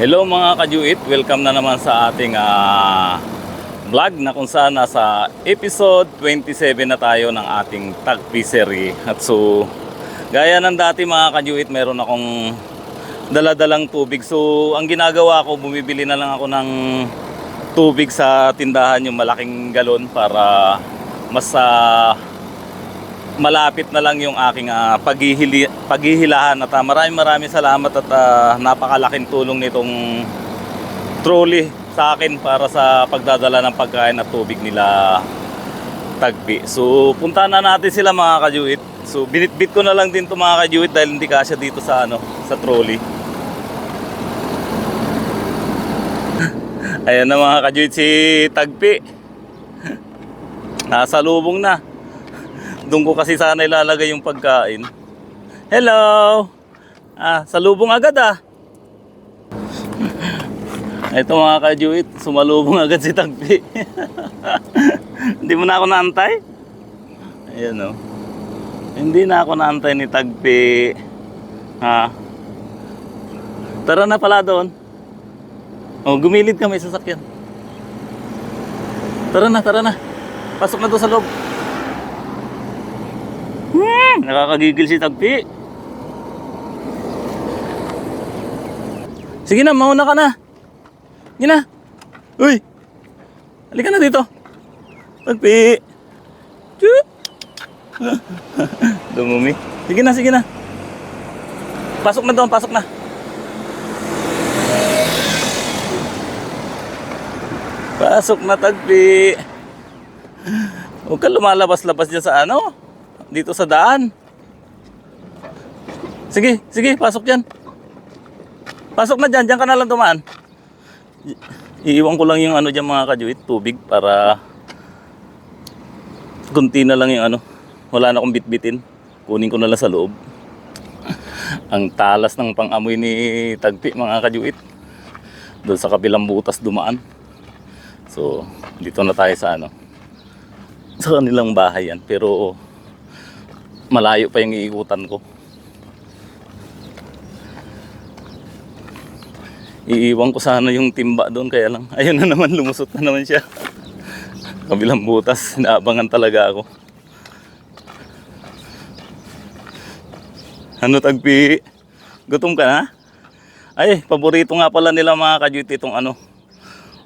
Hello mga kajuit, welcome na naman sa ating ah, vlog na kung saan nasa episode 27 na tayo ng ating tag fishery. At so, gaya ng dati mga kajuit, meron akong daladalang tubig. So, ang ginagawa ko, bumibili na lang ako ng tubig sa tindahan, yung malaking galon para mas ah, malapit na lang yung aking ah, paghihili, paghihilahan at ah, maraming maraming salamat at ah, napakalaking tulong nitong trolley sa akin para sa pagdadala ng pagkain at tubig nila tagpi. So punta na natin sila mga kajuit. So binitbit ko na lang din to mga kajuit dahil hindi kasya dito sa ano sa trolley. Ayan na mga kajuit si Tagpi. Nasa lubong na. Doon ko kasi sana ilalagay yung pagkain. Hello! Ah, sa lubong agad ah. Ito mga kajuit, sumalubong agad si Tagpi. Hindi mo na ako naantay? Ayan o. Hindi na ako naantay ni Tagpi. Ha? Tara na pala doon. Oh, gumilid ka may sasakyan. Tara na, tara na. Pasok na doon sa loob. Hmm, nakakagigil si Tagpi. Sige na, mauna ka na. Sige na. Uy. Halika na dito. Tagpi. Dumumi. Sige na, sige na. Pasok na doon, pasok na. Pasok na, Tagpi. Huwag ka lumalabas-labas dyan sa ano. Dito sa daan. Sige, sige, pasok dyan. Pasok na dyan, dyan ka na lang Iiwan ko lang yung ano dyan mga kajuit, tubig para kunti na lang yung ano. Wala na akong bitbitin. Kunin ko na lang sa loob. Ang talas ng pang-amoy ni Tagpi mga kajuit. Doon sa kabilang butas dumaan. So, dito na tayo sa ano. Sa kanilang bahay yan. Pero malayo pa yung iikutan ko. Iiwan ko sana yung timba doon kaya lang. Ayun na naman, lumusot na naman siya. Kabilang butas, naabangan talaga ako. Ano tagpi? Gutom ka na? Ay, paborito nga pala nila mga kajuti itong ano,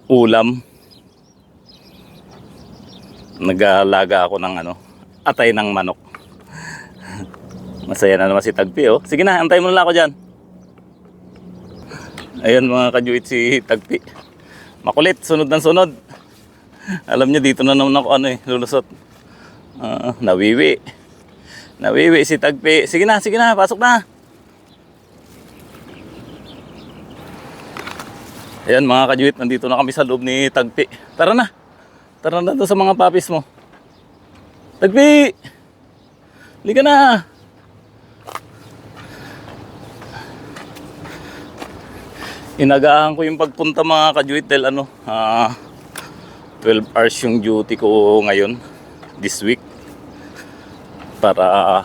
ulam. Nag-aalaga ako ng ano, atay ng manok. Masaya na naman si Tagpi oh. Sige na, antay mo na ako dyan. Ayan mga kajuit si Tagpi. Makulit, sunod ng sunod. Alam niyo dito na naman ako ano eh, lulusot. Ah, nawiwi. Nawiwi si Tagpi. Sige na, sige na, pasok na. Ayan mga kajuit, nandito na kami sa loob ni Tagpi. Tara na. Tara na doon sa mga papis mo. Tagpi! Halika na! Inagahan ko yung pagpunta mga kajuit dahil ano, ah, 12 hours yung duty ko ngayon, this week. Para ah,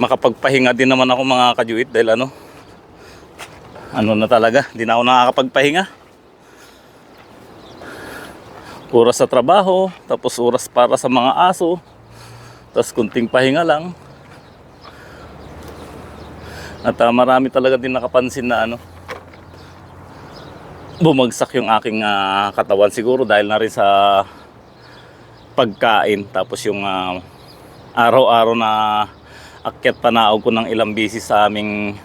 makapagpahinga din naman ako mga kajuit dahil ano, ano na talaga, di na ako nakakapagpahinga. Oras sa trabaho, tapos oras para sa mga aso, tapos kunting pahinga lang. At ah, marami talaga din nakapansin na ano, bumagsak yung aking ah, katawan siguro dahil na rin sa pagkain tapos yung ah, araw-araw na akyat panaog ko ng ilang bisis sa aming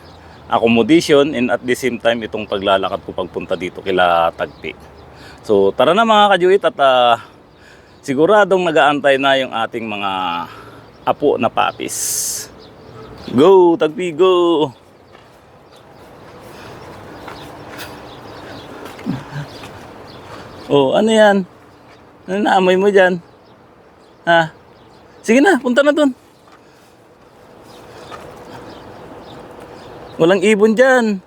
accommodation and at the same time itong paglalakad ko pagpunta dito kila Tagpi. So tara na mga kajuit at ah, siguradong nagaantay na yung ating mga apo na papis. Go Tagpi go! Oh, ano yan? Ano naamoy mo dyan? Ha? Sige na, punta na dun. Walang ibon dyan.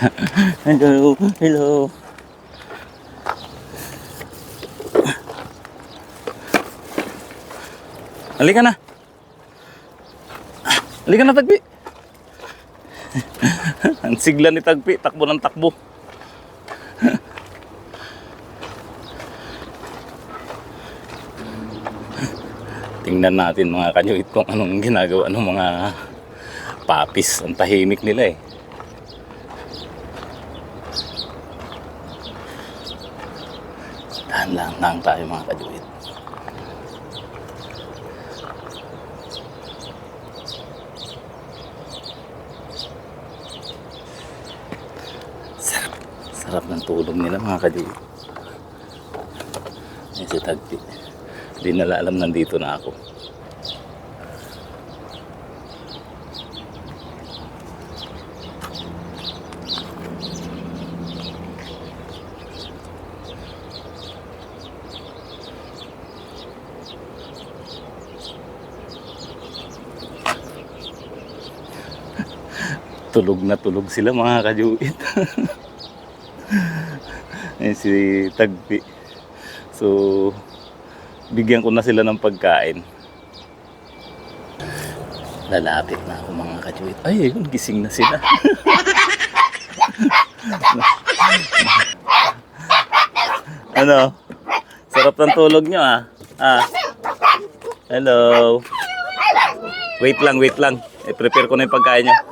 hello, hello. Halika na. Halika na, Tagpi. Ang sigla ni Tagpi, takbo ng takbo. Tingnan natin mga kanyuit kung anong ginagawa ng mga papis. Ang tahimik nila eh. Dahan lang lang tayo mga kanyuit. Sarap. Sarap ng tulog nila mga kanyuit. Ay si Tagpi. Hindi nila alam nandito na ako. Tulog na tulog sila mga kajuit. Ayan si Tagpi. So, bigyan ko na sila ng pagkain. Lalapit na ako mga kajuit. Ay, ayun, gising na sila. ano? Sarap ng tulog nyo ah. Ah. Hello. Wait lang, wait lang. I-prepare ko na yung pagkain nyo.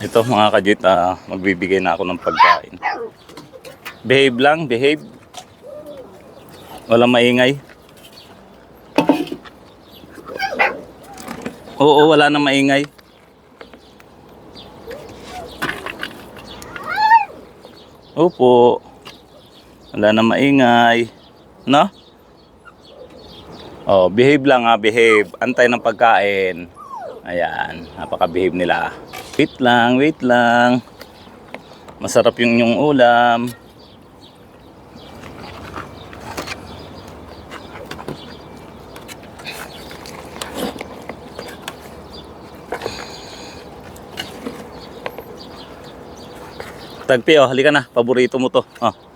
Ito mga kajit, ah, magbibigay na ako ng pagkain. Behave lang, behave. Walang maingay. Oo, wala nang maingay. Opo. Wala nang maingay. No? Oh, behave lang ha, behave. Antay ng pagkain. Ayan, napaka-behave nila. Wait lang, wait lang. Masarap yung yung ulam. Tagpi oh, halika na. Paborito mo to. Oh.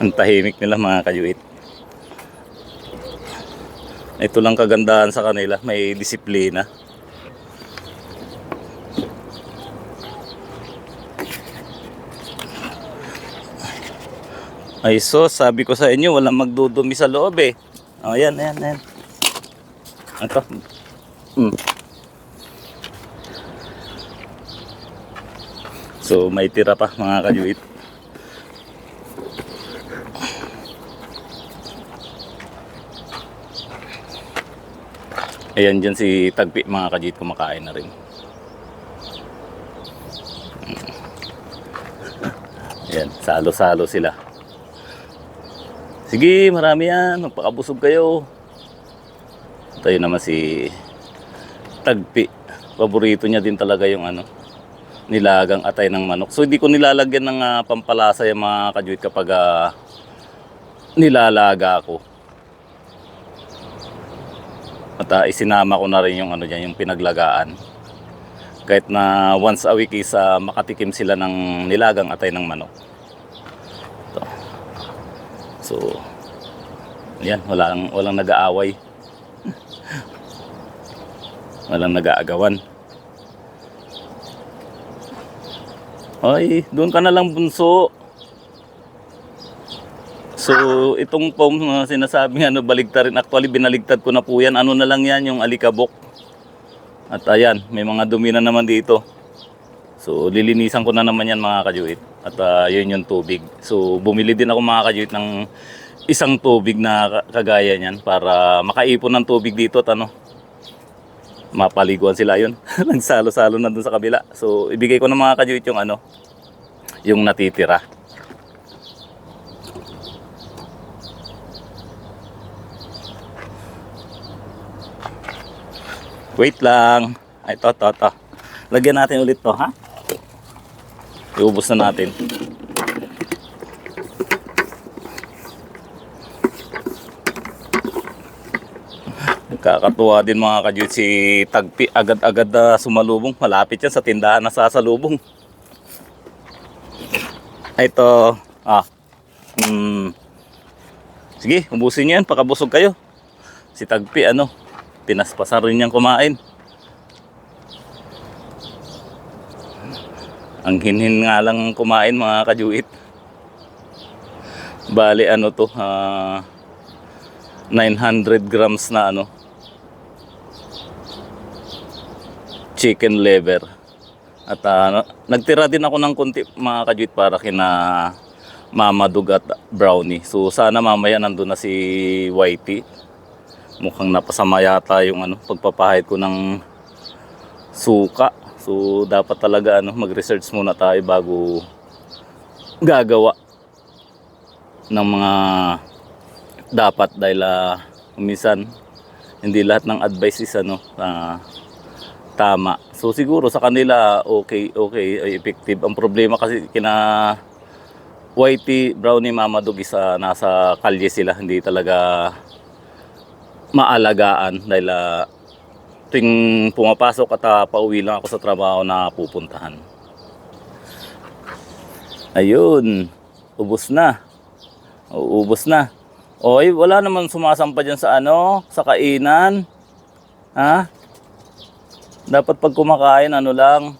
Ang tahimik nila mga kayuit. Ito lang kagandahan sa kanila, may disiplina. Ay sos, sabi ko sa inyo, walang magdudumi sa loob eh. O, yan, yan, yan. Ito. Hmm. So, may tira pa mga kayuit. Ayan dyan si Tagpi, mga kajit, kumakain na rin. Ayan, salo-salo sila. Sige, marami yan. Magpakabusog kayo. Tayo naman si Tagpi. Paborito niya din talaga yung ano, nilagang atay ng manok. So hindi ko nilalagyan ng ah, pampalasa yung mga kajit kapag ah, nilalaga ako. At ah, isinama ko na rin yung ano diyan, yung pinaglagaan. Kahit na once a week is ah, makatikim sila ng nilagang atay ng manok. Ito. So, yan, walang, walang nag-aaway. walang nag-aagawan. Ay, doon ka na lang bunso. So, itong foam na sinasabing ano, baligtarin. Actually, binaligtad ko na po yan. Ano na lang yan, yung alikabok. At ayan, may mga dumi na naman dito. So, lilinisan ko na naman yan mga kajuit. At ah, yun yung tubig. So, bumili din ako mga kajuit ng isang tubig na ka- kagaya niyan para makaipon ng tubig dito at ano, mapaliguan sila yun. Nagsalo-salo na dun sa kabila. So, ibigay ko ng mga kajuit yung ano, yung natitira. Wait lang. Ay, to, to, to. Lagyan natin ulit to, ha? Iubos na natin. Nakakatuwa din mga kadyut si Tagpi. Agad-agad na sumalubong. Malapit yan sa tindahan na sasalubong. Ito. Ah. Hmm. Sige, ubusin nyo yan. Pakabusog kayo. Si Tagpi, ano, pinaspasan rin niyang kumain. Ang hinhin nga lang kumain mga kajuit. Bali ano to, ah, 900 grams na ano, chicken liver. At ah, nagtira din ako ng konti mga kajuit para kina Mamadug at Brownie. So sana mamaya nandun na si Whitey. Mukhang napasama yata yung ano, pagpapahid ko ng suka. So dapat talaga ano, mag-research muna tayo bago gagawa ng mga dapat dahil ah, minsan hindi lahat ng advice is ano ah, tama. So siguro sa kanila okay okay ay effective. Ang problema kasi kina Whitey, Brownie, Mamadug is ah, nasa kalye sila, hindi talaga maalagaan dahil ah, tuwing pumapasok at ah, pauwi lang ako sa trabaho na pupuntahan. Ayun, ubos na. Ubos na. Oy, wala naman sumasampa dyan sa ano, sa kainan. Ha? Dapat pag kumakain, ano lang.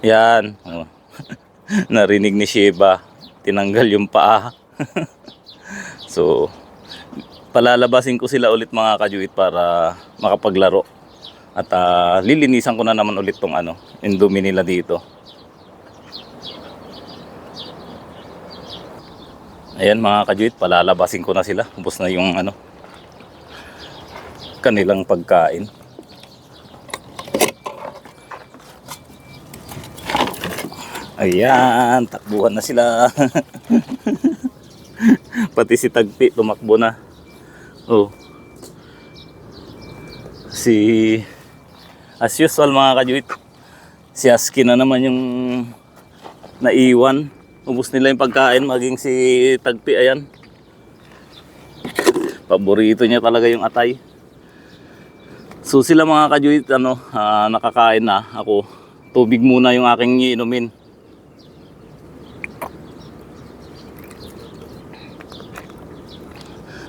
Yan. Oh. Narinig ni Sheba. Tinanggal yung paa. so, palalabasin ko sila ulit mga kajuit para makapaglaro. At ah, lilinisan ko na naman ulit tong ano, indumi nila dito. Ayan mga kajuit, palalabasin ko na sila. Ubus na yung ano, kanilang pagkain. Ayan, takbuhan na sila. Pati si Tagpi tumakbo na. Oh. Si as usual mga kajuit, si Aski na naman yung naiwan. Ubus nila yung pagkain maging si Tagpi ayan. Paborito niya talaga yung atay. So sila mga kajuit ano, ah, nakakain na ako. Tubig muna yung aking iinumin.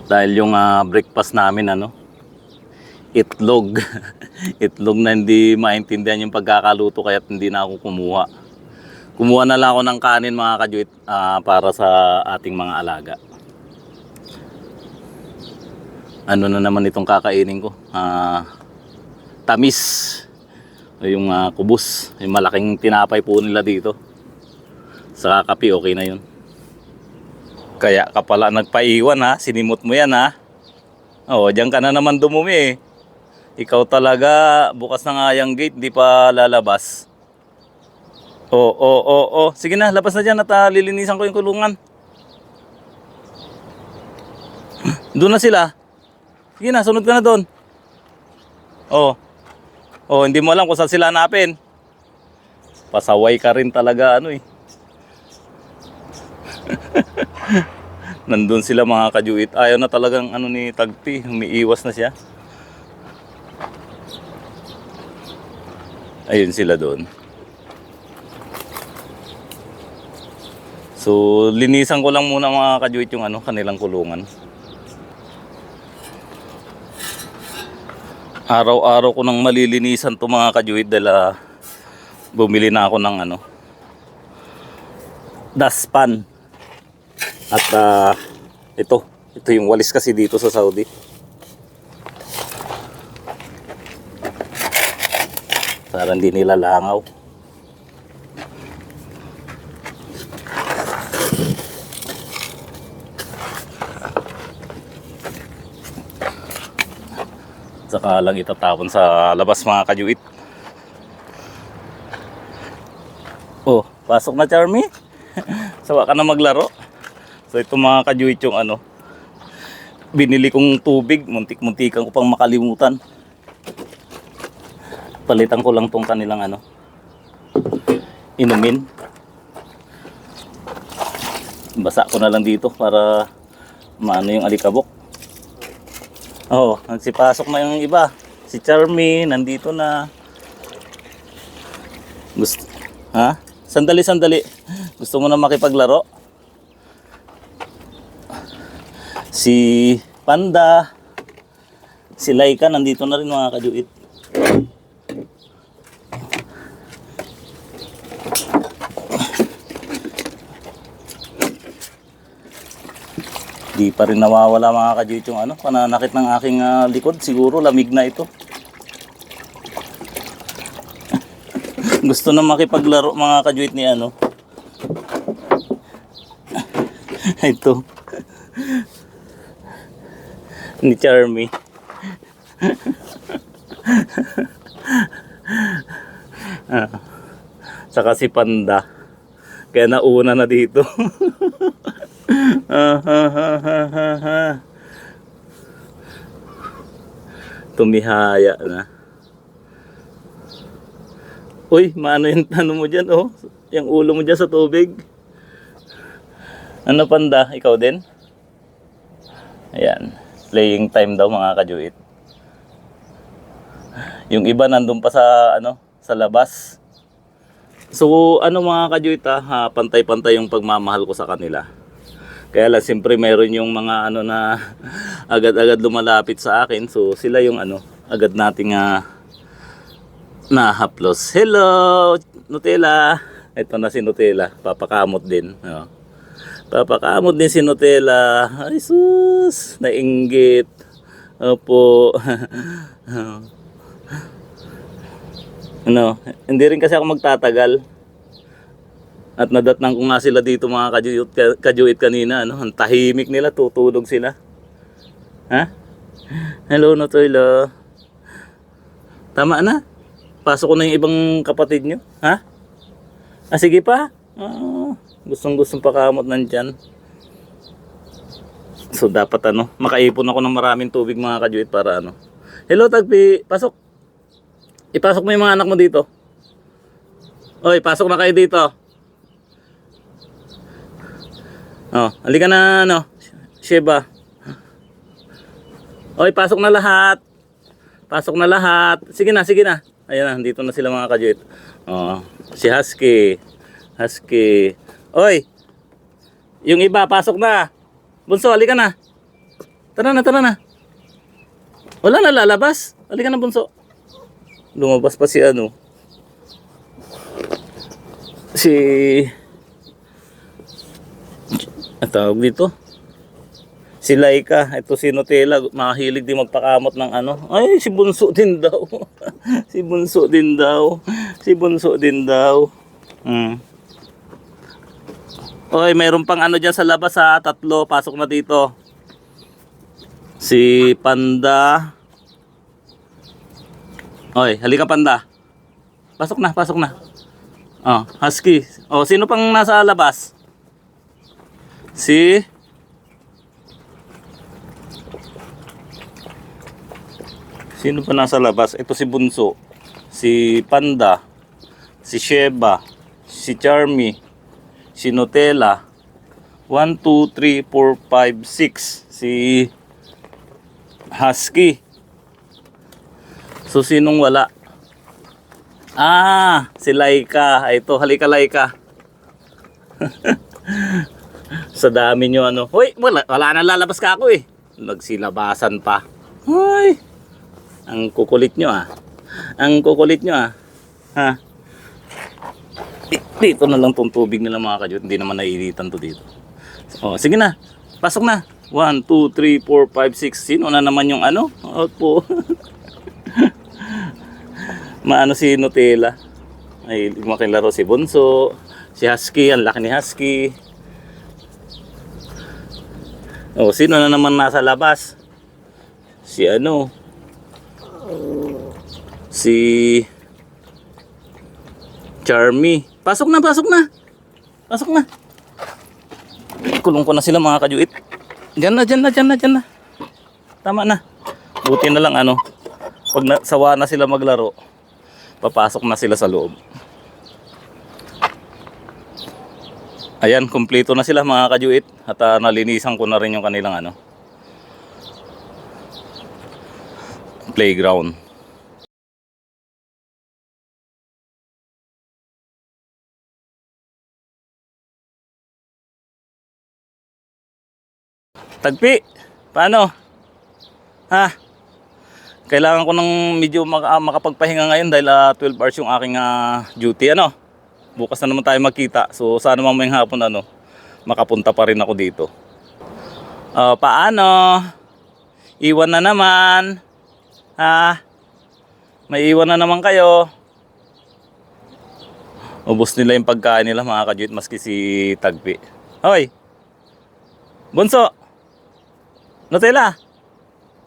Dahil yung ah, breakfast namin ano, itlog. itlog na hindi maintindihan yung pagkakaluto kaya hindi na ako kumuha. Kumuha na lang ako ng kanin mga kajuit ah, para sa ating mga alaga. Ano na naman itong kakainin ko? Ah, tamis. Yung ah, kubus. Yung malaking tinapay po nila dito. Sa kakapi, okay na yun. Kaya ka pala nagpaiwan ha. Sinimot mo yan ha. Oo, diyan ka na naman dumumi eh. Ikaw talaga, bukas na nga yung gate, di pa lalabas. Oo, oo, oo, oo. Sige na, labas na dyan at ah, lilinisan ko yung kulungan. Doon na sila. Sige na, sunod ka na doon. Oo. Oh, hindi mo alam kung saan sila hanapin. Pasaway ka rin talaga ano eh. Nandun sila mga kajuit. Ayaw na talagang ano ni Tagpi. Umiiwas na siya. Ayun sila doon. So, linisan ko lang muna mga kajuit yung ano, kanilang kulungan. Araw-araw ko nang malilinisan to mga kajuit dahil ah, bumili na ako ng ano, dustpan. At ah, ito, ito yung walis kasi dito sa Saudi. Para hindi nila langaw. Saka lang itatapon sa labas mga kajuit. Oh, pasok na Charmy. Sawa ka na maglaro. So ito mga kajuit yung ano, binili kong tubig, muntik-muntikan ko pang makalimutan. Palitan ko lang tong kanilang ano, inumin. Basa ko na lang dito para maano yung alikabok. Oo, oh, nagsipasok na yung iba. Si Charmy, nandito na. Gusto, ha? Sandali, sandali. Gusto mo na makipaglaro? Si Panda. Si Laika nandito na rin mga kajuit. Di pa rin nawawala mga kajuit yung ano, pananakit ng aking ah, likod. Siguro lamig na ito. Gusto na makipaglaro mga kajuit ni ano. ito. Ni Charmy. ah. Saka si Panda. Kaya nauna na dito. Ah, ha, ha, ha, ha. Tumihaya na. Uy, maano yung ano mo dyan, oh? Yung ulo mo dyan sa tubig. Ano panda? Ikaw din? Ayan. Playing time daw mga kajuit. Yung iba nandun pa sa ano, sa labas. So, ano mga kajuit ah, ha, pantay-pantay yung pagmamahal ko sa kanila. Kaya lang, siyempre mayroon yung mga ano na agad-agad lumalapit sa akin. So, sila yung ano, agad nating ah, nahaplos. Hello, Nutella. Ito na si Nutella. Papakamot din. Oh. Papakamot din si Nutella. Ay sus, nainggit. Opo. ano, hindi rin kasi ako magtatagal. At nadatnang ko nga sila dito mga kajuit, kajuit kanina. Ano? Ang tahimik nila, tutulog sila. Ha? Hello, Nutella. Tama na. Pasok ko na yung ibang kapatid nyo. Ha? Ah, sige pa. Ah, gustong gustong pakamot nandyan. So, dapat ano, makaipon ako ng maraming tubig mga kajuit para ano. Hello, Tagpi. Pasok. Ipasok mo yung mga anak mo dito. Oy, pasok na kayo dito. Oh, halika na, ano, Sheba. Oy, pasok na lahat. Pasok na lahat. Sige na, sige na. Ayan na, dito na sila mga kajuit. Oh, si Husky. Husky. Oy, yung iba, pasok na. Bunso, halika na. Tara na, tara na. Wala na lalabas. Halika na, Bunso. Lumabas pa si ano. Si... Ang tawag dito? Si Laika, ito si Nutella, mahilig din magpakamot ng ano. Ay, si Bunso din daw. si Bunso din daw. Si Bunso din daw. Hmm. Oy, mayroon pang ano dyan sa labas ha, tatlo, pasok na dito. Si Panda. Oy, halika Panda. Pasok na, pasok na. Oh, Husky. Oh, sino pang nasa labas? Si Sino pa nasa labas? Ito si Bunso, si Panda, si Sheba, si Charmy, si Nutella. 1, 2, 3, 4, 5, 6. Si Husky. So, sinong wala? Ah, si Laika. Ito, halika Laika. Sa dami nyo ano. Hoy, wala, wala na lalabas ka ako eh. Nagsilabasan pa. Hoy, ang kukulit nyo ah. Ang kukulit nyo ah. Ha? Di- Dito na lang tong tubig nila mga kadyot. Hindi naman naiinitan to dito. Oh, sige na. Pasok na. 1, 2, 3, 4, 5, 6. Sino na naman yung ano? Out po. Maano si Nutella. Ay, makilaro si Bunso. Si Husky. Ang laki ni Husky. Oh, sino na naman nasa labas? Si ano? Si Charmy. Pasok na, pasok na. Pasok na. Kulong ko na sila mga kajuit. Diyan na, diyan na, diyan na, diyan na. Tama na. Buti na lang ano. Pag na, sawa na sila maglaro, papasok na sila sa loob. Ayan, kumpleto na sila mga kajuit. At ah, nalinisan ko na rin yung kanilang ano. Playground. Tagpi! Paano? Ha? Kailangan ko ng medyo mak- ah, makapagpahinga ngayon dahil ah, 12 hours yung aking ah, duty. Ano? Bukas na naman tayo magkita. So sana mamayang hapon ano, makapunta pa rin ako dito. Ah, paano? Iwan na naman. Ha? May iwan na naman kayo. Ubus nila yung pagkain nila mga kajuit maski si Tagpi. Hoy! Bunso! Nutella!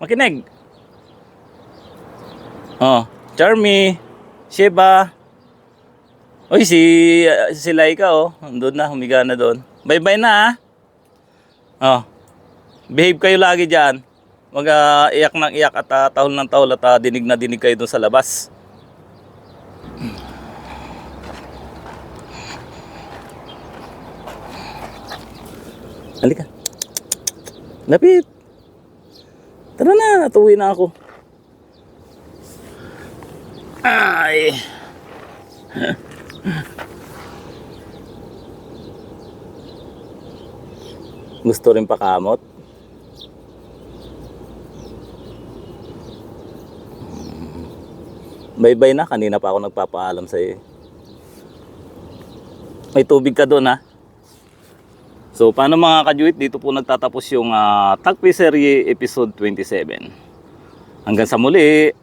Makinig! Oh, Charmy! Sheba! Uy, si, si Laika oh. Doon na, humiga na doon. Bye-bye na ah. Oh. Behave kayo lagi dyan. Mag ah, iyak ng iyak at ah, tahol ng tahol at ah, dinig na dinig kayo doon sa labas. Halika. Lapit. Tara na, tuwi na ako. Ay. Gusto rin pakamot? Bye-bye na, kanina pa ako nagpapaalam sa iyo. May tubig ka doon ha. So paano mga kajuit, dito po nagtatapos yung uh, Tagpi Serie episode 27. Hanggang sa muli,